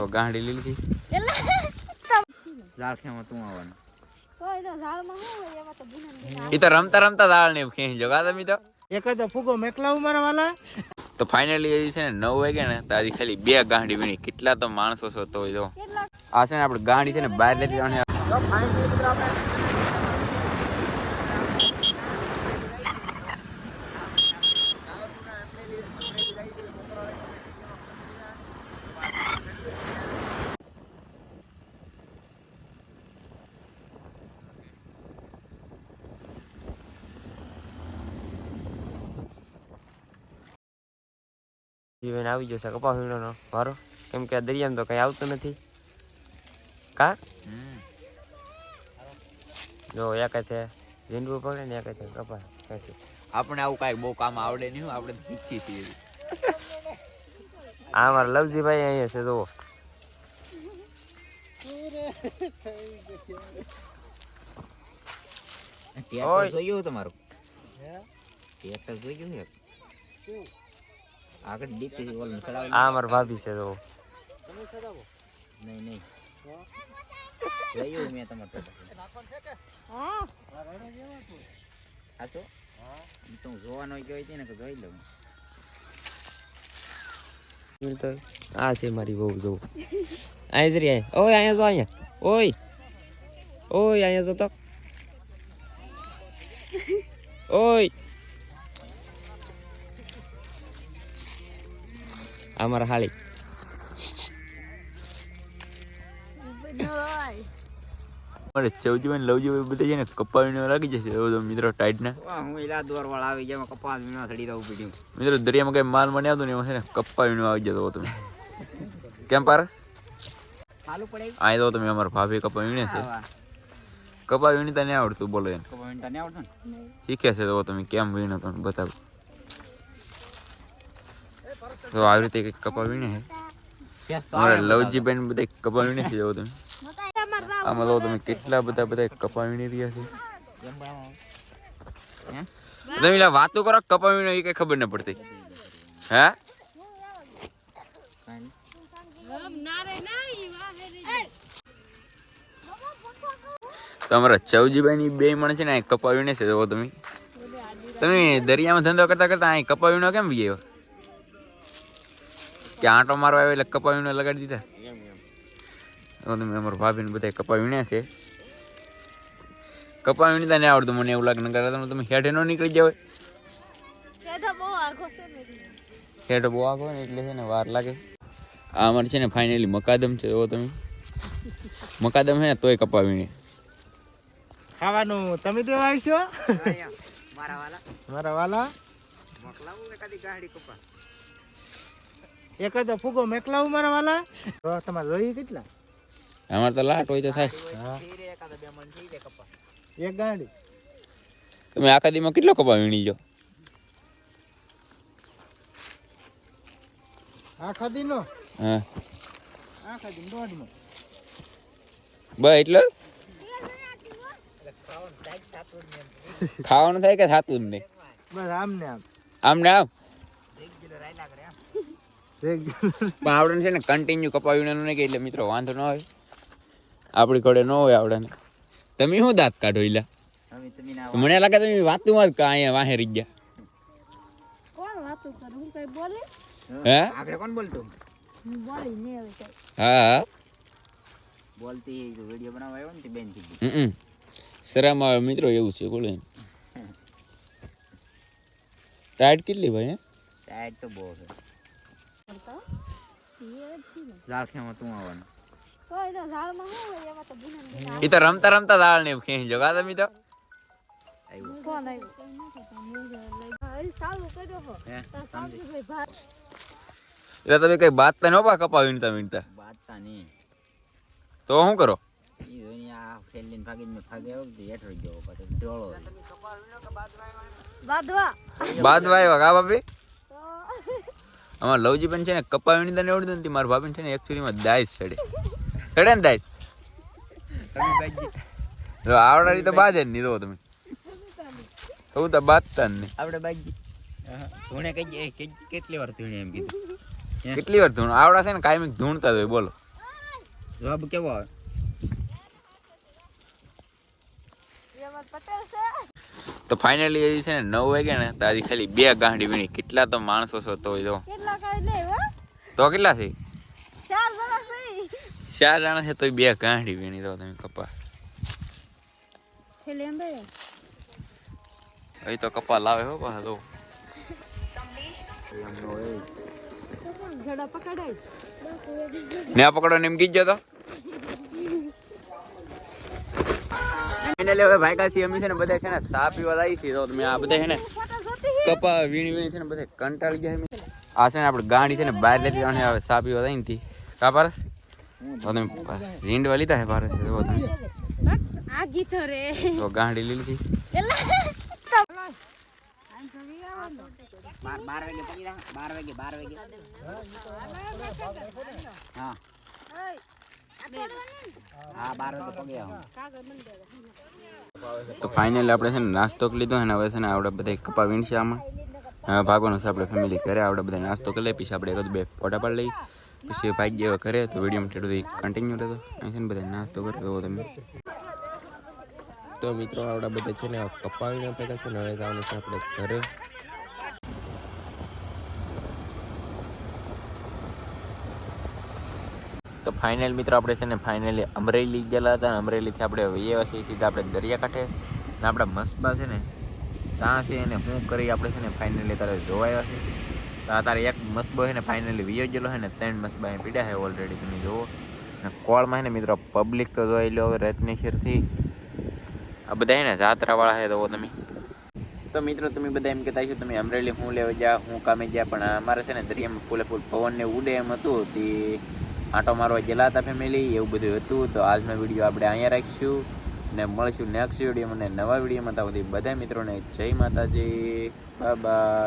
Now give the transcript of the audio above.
તો ગાંડી એટલે ઝાડખેમાં તું આવવાનું. તો એ તો રમતા રમતા દાળ ને ખેંચી જો કા તમે તો? એકાદો ફૂગો મેકલા મારા વાલા. તો ફાઇનલી એ છે ને નવ વાગે ને તો આજે ખાલી બે ગાંડી વીણી. કેટલા તો માણસો છો તો જો. આ છે ને આપણે ગાંડી છે ને બહાર લેતી જવાની. જીવન આવી જશે કપા વીણોનો વારો? કેમ કે આ દરિયામાં તો કઈ આવતું નથી. કા? જો એક છે ઝીંડવું પકડે ને એક છે કપા ખેંચી આપણે આવું કાંઈ બહુ કામ આવડે નહીં આપણે તો છીએ આ અમારા લવજીભાઈ અહીંયા છે જુઓ. ઓય. જોયું તમારું? ટ્રેક્ટર જોયું આગળ ડીપી ઓલ ચડાવેલું આ અમારા ભાભી છે જુઓ નહીં નહીં. જોયું મેં છે કે હા સાચું હા તો હું જોવાનો જોઈ હતી ને કે જોઈ લઉં. તો આ છે મારી બહુ જો. અહીંયા જ રે ઓય અહીંયા જો અહીંયા ઓય. ઓય અહીંયા જો તો. ઓય. આ મારા હાળી મારે ચૌજીભાઈ લવજીભાઈ બધા છે ને કપાવીને લાગી જશે. એવો તો મિત્રો ટાઈટ ને. હું એલા દોર વાળા આવી ગયા કપાસ વીણો થડી દઉં પીડ્યું. મિત્રો દરિયામાં કઈ માલ મને આવતો ને એમાં છે ને કપાવીને આવી જતો હતો તમે. કેમ પારસ? આ તો તમે અમારા ભાભી કપાવીને છે. કપા વીણતા તને આવડતું બોલો એમ. કપા વીણતા નહીં આવડતું ને? શીખે છે તો તમે કેમ વીણો તો બતાવો. તો આવી રીતે કંઈક કપાવીને છે આવે લવજીભાઈ બધા કપા છે જો તમે. આમાં લો તમે કેટલા બધા બધા કપાવીને રહ્યા છે. તમે વાતો કરો કપા વીણો એ કઈ ખબર ન પડતી. હે? તમારા રમ નારે નાઈ વાહેરી તો અમારા ચૌજીભાઈ ની બે મણ છે ને અહીં કપા છે જો તમે. તમે દરિયામાં ધંધો કરતા કરતા અહીં કપાવીનો કેમ ગયો કે આંટો મારવા આવ્યો એટલે કપાવીને લગાડી દીધા. તમે અમારા ભાભીને બધા કપાવીણ્યા છે. કપા વીણતા નહીં આવડતું મને એવું લાગે નગર તમે હેઠે નો નીકળી જાવ હેઠો બહુ આખો છે ને હેઠ બહુ આગો ને એટલે છે ને વાર લાગે. આ અમારે છે ને ફાઇનલી મકાદમ છે એવો તમે. મકાદમ છે ને તોય કપાવીને. ખાવાનું તમે દેવા આવશો? મારા વાલા. મારા વાલા? મોકલાવું એકાદી ગાડી કપા એકાદો ફુગો મેકલાવું મારા વાલા? તો તમારે રોઈ કેટલા? અમારે તો લાટ હોય તો થાય. થઈ રે એકાદા બે મણ થઈ જાય કપા એક ગાડી. તમે આખા દીમાં કેટલો કપા વીણી જો આ દીનો? હા. આખા ખાધી દોઢનો બસ એટલે? ખાવાનું થાય કે થતું જ નહીં? બસ આમ. ને આમ? આમ ને આમ એક પણ આપણે છે ને કન્ટિન્યુ કપાવીને નહીં કે એટલે મિત્રો વાંધો ન હોય આપણી ઘોડે ન હોય આપણે તમે શું દાંત કાઢો એલા મને લાગે તમે વાતું જ કા અહીંયા વાહે રહી ગયા. કોણ વાતું કરે? હું કઈ બોલે? હે? આપણે કોણ બોલતું? બોલી ને હવે હા હા. બોલતી વિડિયો બનાવવા આવ્યો ને તે બેન કીધી હમ શરમ આવે મિત્રો એવું છે બોલે. ટાઈટ કેટલી ભાઈ હે? ટાઈટ તો બહુ છે. ને ઝાડખેમાં તું આવવાનું. એ તો ઝાડમાં શું હોય એમાં તો બુનન બુનન એ તો રમતા રમતા દાળ ને ખેંચી જોગા તમે તો? એટલે તમે કઈ બાત તો ન પા કપા વીણતા વીણતા બાદતા નહીં. તો શું કરો? બાદવા. આવ્યા કા ભાભી તો અમારા લવજી પણ છે ને કપા વીણી તને આવડતું નથી મારા ભાભી છે ને એકચ્યુઅલીમાં દાઈશ ચડે. ચડે ને દાઈશ તો આવડાની તો બાદ જ નહીં તો તમે. તો તો બાજતા જ નહીં. આપણે બાજી ધૂણે કઈ કેટલી વાર ધૂણે એમ કીધું? કેટલી વાર ધૂણ? આવડા છે ને કાયમિક ધૂણતા જ હોય બોલો. જવાબ કેવો આવે એમાં પટેલ છે તો ફાઇનલી એ છે ને નવ વાગે ને તો આજે ખાલી બે ગાંઠી વીણી. કેટલા તો માણસો છો તો જો કેટલા કઈ લે હો. તો કેટલા છે? ચાર જણા છે તો બે ગાંઠી વીણી દો તમે કપા અહીં તો કપા લાવે હો તો. જડા ને આ પકડો ને એમ ગીત તો. ફાઇનલી હવે ભાઈ કાસી અમે છે ને બધા છે ને સા પીવા લાવી છે. તો તમે આ બધા છે ને કપા વીણી વીણી છે ને બધા કંટાળી ગયા છે. આ છે ને આપણે ગાડી છે ને બહાર લેતી જવાની હવે સા પીવા લઈને હતી કા પારસ? તો તમે ઝીંડવા લીધા હે પારસ? જો તમે. આ ગીતો રે. તો ગાંડી લીધી બાર બાર વાગે પગી જા બાર વાગે બાર વાગે. હા. તો ફાઇનલી આપણે છે ને નાસ્તો કરી લીધો અને હવે છે ને આપણે બધા કપા વીણશે આમાં. હવે ભાગવાનું છે આપણે ફેમિલી ઘરે આપણે બધા નાસ્તો કરી લઈએ પછી આપણે એક બે ફોટા પાડી લઈએ. પછી ભાઈ ગયા ઘરે, તો વીડિયો ઠેડું કન્ટિન્યુ રહેતો. અહીં છે ને બધા નાસ્તો કરે એવો તમે. તો મિત્રો આપણા બધા છે ને કપાવીને ભેગા છે ને હવે જવાનું છે આપણે ઘરે. તો ફાઇનલ મિત્રો આપણે છે ને ફાઇનલી અમરેલી ગયેલા હતા અમરેલીથી આપણે વૈયા છીએ સીધા આપણે દરિયાકાંઠે. અને આપણા મસ્બા છે ને ત્યાં છે એને શું કરી આપણે છે ને ફાઇનલી તારે જોવાયા છે તો તારે એક મસ્બો છે ને ફાઇનલી વિયો ગયેલો છે ને ત્રણ મસ્બા અહીં પીડ્યા છે ઓલરેડી તમે જુઓ. અને કોળમાં છે ને મિત્રો પબ્લિક તો જોઈ લો રત્ની શેરથી આ બધા છે ને જાત્રાવાળા છે તો તમે. તો મિત્રો તમે બધા એમ કહેતા છો તમે અમરેલી હું લેવા જા હું કામે જ્યાં, પણ અમારે છે ને દરિયામાં ફૂલે ફૂલ પવનને ઉડે એમ હતું તે આંટો મારવા ગયેલા હતા ફેમિલી એવું બધું હતું. તો આજનો વીડિયો આપણે અહીંયા રાખીશું ને મળશું નેક્સ્ટ વીડિયો મને નવા વિડીયોમાં ત્યાં બધા મિત્રોને જય માતાજી. બાય